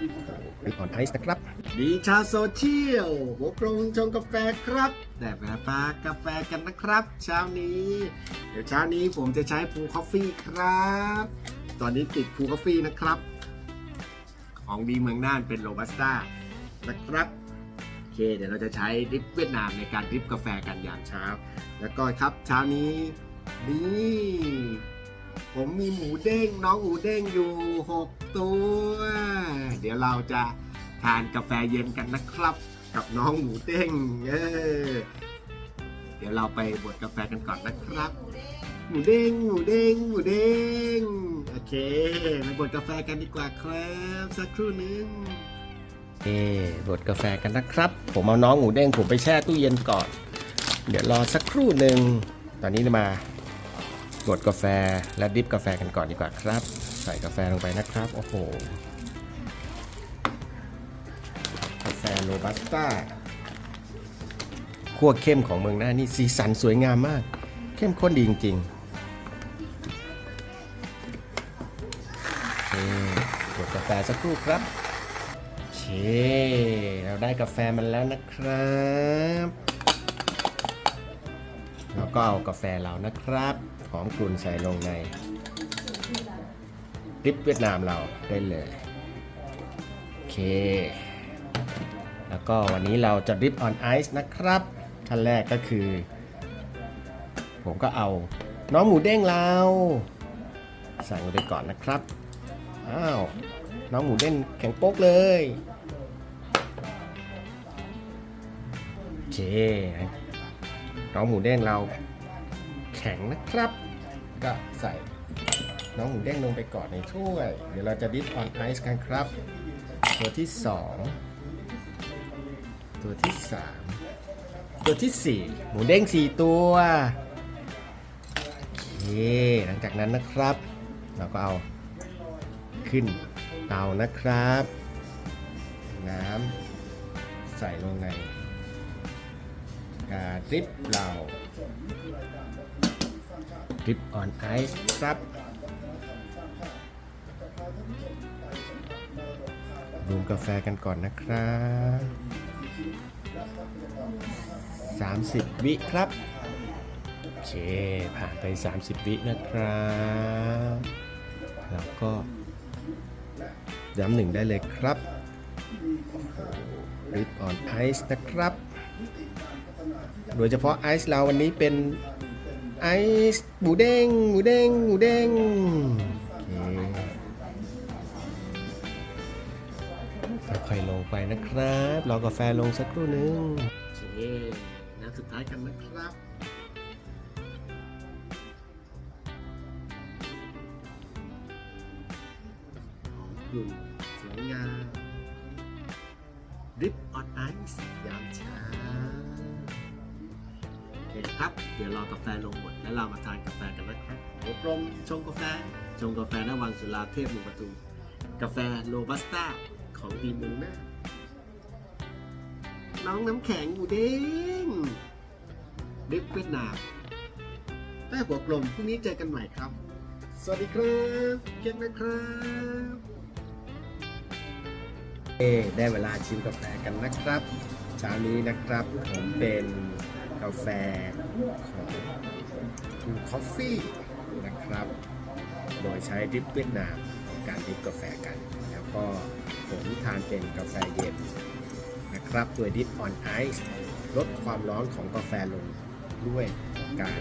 ริบออนไอซ์นะครับดีชาวโซเชียลหัวกรงชงกาแฟครับ แต่เวลาปากาแฟกันนะครับ เช้านี้ เดี๋ยวเช้านี้ผมจะใช้พูคอฟฟี่ครับ ตอนนี้ติดพูคอฟฟี่นะครับ ของดีเมืองน่านเป็นโรบัสต้านะครับโอเค เดี๋ยวเราจะใช้ดริปเวียดนามในการดริปกาแฟกันยามเช้า แล้วก็ครับเช้านี้นี่ผมมีหมูเด้งน้องหมูเด้งอยู่ 6 ตัว ดี๋ยวเราจะทานกาแฟเย็นกันนะครับ กับน้องหมูเด้งเออเดี๋ยวเราไปบดกาแฟกันก่อนนะครับ หมูเด้งหมูเด้งหมูเด้งโอเคไปบดกาแฟกันดีกว่าครับสักครู่นึงเอ่บดกาแฟกันนะครับ ผมเอาน้องหมูเด้งผมไปแช่ตู้เย็นก่อน เดี๋ยวรอสักครู่หนึ่งตอนนี้เรามาบดกาแฟและดริปกาแฟกันก่อนดีกว่าครับ ใส่กาแฟลงไปนะครับ โอ้โหาแฟโรบัสต้าขั้วเข้มของเมืองน่านนี่สีสันสวยงามมาก เข้มข้นดีจริงๆโอเคบดกาแฟสักครู่ครับโอเคเราได้กาแฟมันแล้วนะครับแล้วก็เอากาแฟเรานะครับ หอมกลุ่นใส่ลงในริปเวียดนามเราได้เลย โอเค แล้วก็วันนี้เราจะริปออนไอซ์นะครับขั้นแรกก็คือ ผมก็เอาน้องหมูเด้งเราใส่ลงไปก่อนนะครับ อ้าว น้องหมูเด้งแข็งโป๊กเลยโอเคน้องหมูเด้งเราแข็งนะครับ ก็ใส่น้องหมูเด้งลงไปก่อนในถ้วย เดี๋ยวเราจะดิฟออนไอซ์กันครับ ตัวที่ 2 ตัวที่3ตัวที่4หมูเด้ง4ตัวโอเคหลังจากนั้นนะครับ เราก็เอาขึ้นเตานะครับ น้ำใส่ลงในกาดริปเราดริปออนไอซ์ครับดื่มกาแฟกันก่อนนะครับ 30 วิครับ โอเค ผ่านไป 30 วินะครับ แล้วก็ย้ำหนึ่งได้เลยครับริปออนไอซ์นะครับ โดยเฉพาะไอซ์เราวันนี้เป็นไอซ์หมูเด้งหมูเด้งหมูเด้ง ค่อยๆลงไปนะครับ รอกาแฟลงสักครู่นึงโอเคน้ำสุดท้ายกันนะครับหอมกลุ่นสวยงามริปออนไอซ์ยามเช้าโอเคครับ เดี๋ยวรอกาแฟลงหมด แล้วเรามาทานกาแฟกันนะครับอบรมชงกาแฟ ชงกาแฟหน้าวังสุราเทพเมุงประตู กาแฟโรบัสต้า ของดีเมืองน่าน้องน้ำแข็งหมูเด้งดิฟเวียดนามใต้หัวกลมพรุ่งนี้เจอกันใหม่ครับ สวัสดีครับเค้กนะครับเอได้เวลาชิมกาแฟกันนะครับเช้านี้นะครับผมเป็นกาแฟของทูคอฟฟี่นะครับ โดยใช้ดริปเวียดนาม การดริปกาแฟกัน แล้วก็ผมทานเป็นกาแฟเย็นนะครับโดยดริปออนไอซ์ลดความร้อนของกาแฟลงด้วยการ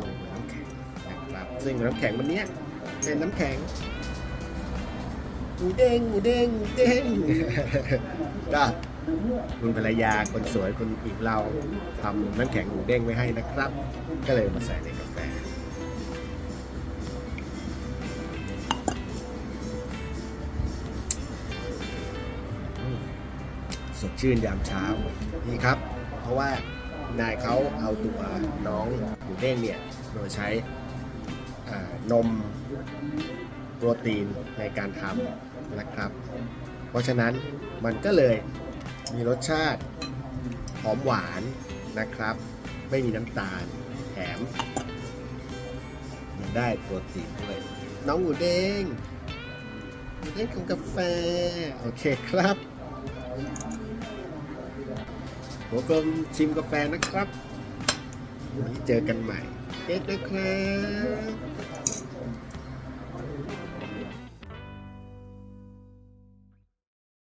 ลงน้ำแข็งนะครับ ซึ่งน้ำแข็งวันนี้เป็นน้ำแข็งหมูเด้งหมูเด้งหมูเด้งก็คุณภรรยาคนสวยคนอีกเราทำน้ำแข็งหมูเด้งไว้ให้นะครับ ก็เลยมาใส่ในกาแฟ สดชื่นยามเช้านี่ครับ เพราะว่านายเขาเอาตัวน้องหมูเด้งเนี่ยโดยใช้นมโปรตีนในการทำนะครับ เพราะฉะนั้นมันก็เลยมีรสชาติหอมหวานนะครับ ไม่มีน้ำตาลแถมยังได้โปรตีนด้วย น้องหมูเด้งเล่นของกาแฟ โอเคครับ หัวกลมชิมกาแฟนะครับวันนี้เจอกันใหม่เอ็ดนะครับ